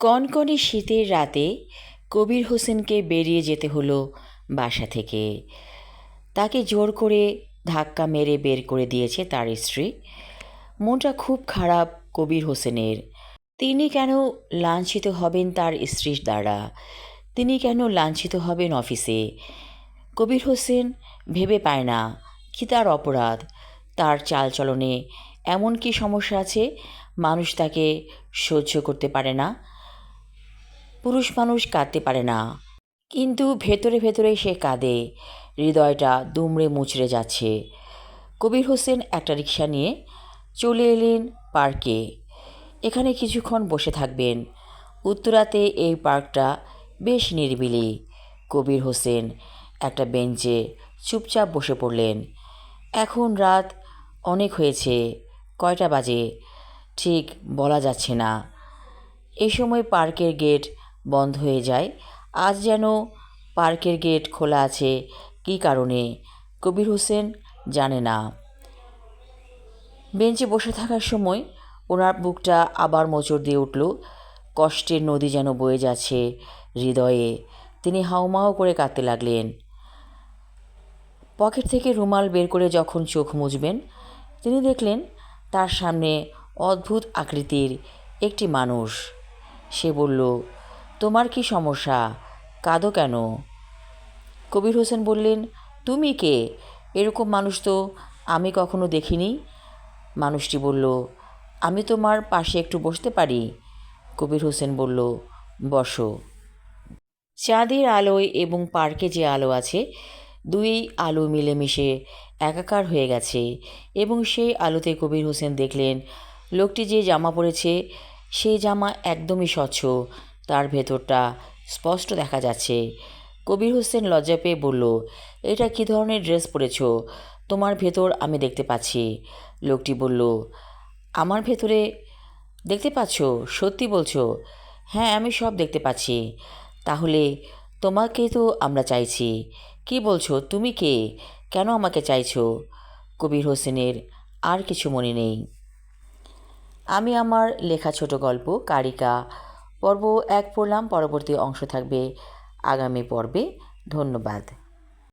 কনকনে শীতের রাতে কবির হোসেনকে বেরিয়ে যেতে হলো বাসা থেকে। তাকে জোর করে ধাক্কা মেরে বের করে দিয়েছে তার স্ত্রী। মনটা খুব খারাপ কবির হোসেনের। তিনি কেন লাঞ্ছিত হবেন তার স্ত্রীর দ্বারা? তিনি কেন লাঞ্ছিত হবেন অফিসে? কবির হোসেন ভেবে পায় না কি তার অপরাধ? তার চালচলনে এমন কি সমস্যা আছে? মানুষ তাকে সহ্য করতে পারে না। পুরুষ মানুষ কাঁদতে পারে না। কিন্তু ভেতরে ভেতরে সে কাঁদে। হৃদয়টা দুমড়ে মুচড়ে যাচ্ছে। কবির হোসেন একটা রিক্সা নিয়ে চলে এলেন পার্কে। এখানে কিছুক্ষণ বসে থাকবেন। উত্তরাতে এই পার্কটা বেশ নিরিবিলি। কবির হোসেন একটা বেঞ্চে চুপচাপ বসে পড়লেন। এখন রাত অনেক হয়েছে, কয়টা বাজে? ঠিক বলা যাচ্ছে না। এই সময় পার্কের গেট বন্ধ হয়ে যায়। আজ যেন পার্কের গেট খোলা আছে। কী কারণে? কবির হোসেন জানে না। বেঞ্চে বসে থাকার সময় ওনার বুকটা আবার মোচড় দিয়ে উঠল। কষ্টের নদী যেন বয়ে যাচ্ছে হৃদয়ে। তিনি হাউমাউ করে কাঁদতে লাগলেন। পকেট থেকে রুমাল বের করে যখন চোখ মুছবেন, তিনি দেখলেন তার সামনে অদ্ভুত আকৃতির একটি মানুষ। সে বলল তোমার কি সমস্যা? কাঁদো কেন? কবির হোসেন বললেন, তুমি কে? এরকম মানুষ তো আমি কখনো দেখিনি। মানুষটি বলল, আমি তোমার পাশে একটু বসতে পারি? কবির হোসেন বলল, বসো। চাঁদের আলোয় এবং পার্কে যে আলো আছে, দুই আলো মিলেমিশে একাকার হয়ে গেছে এবং সেই আলোতে কবির হোসেন দেখলেন, লোকটি যে জামা পরেছে, সেই জামা একদমই স্বচ্ছ তার ভেতরটা স্পষ্ট দেখা যাচ্ছে। কবির হোসেন লজ্জা পেয়ে বলল, এটা কী ধরনের ড্রেস পরেছ? তোমার ভেতর আমি দেখতে পাচ্ছি। লোকটি বলল, আমার ভেতরে দেখতে পাচ্ছ? সত্যি বলছো? হ্যাঁ আমি সব দেখতে পাচ্ছি। তাহলে তোমাকে তো আমরা চাইছি। কি বলছো? তুমি কে? কেন আমাকে চাইছো? কবির হোসেনের আর কিছু মনে নেই। আমি আমার লেখা ছোট গল্প, কারিকা পর্ব এক পড়লাম পরবর্তী অংশ থাকবে আগামী পর্বে। ধন্যবাদ।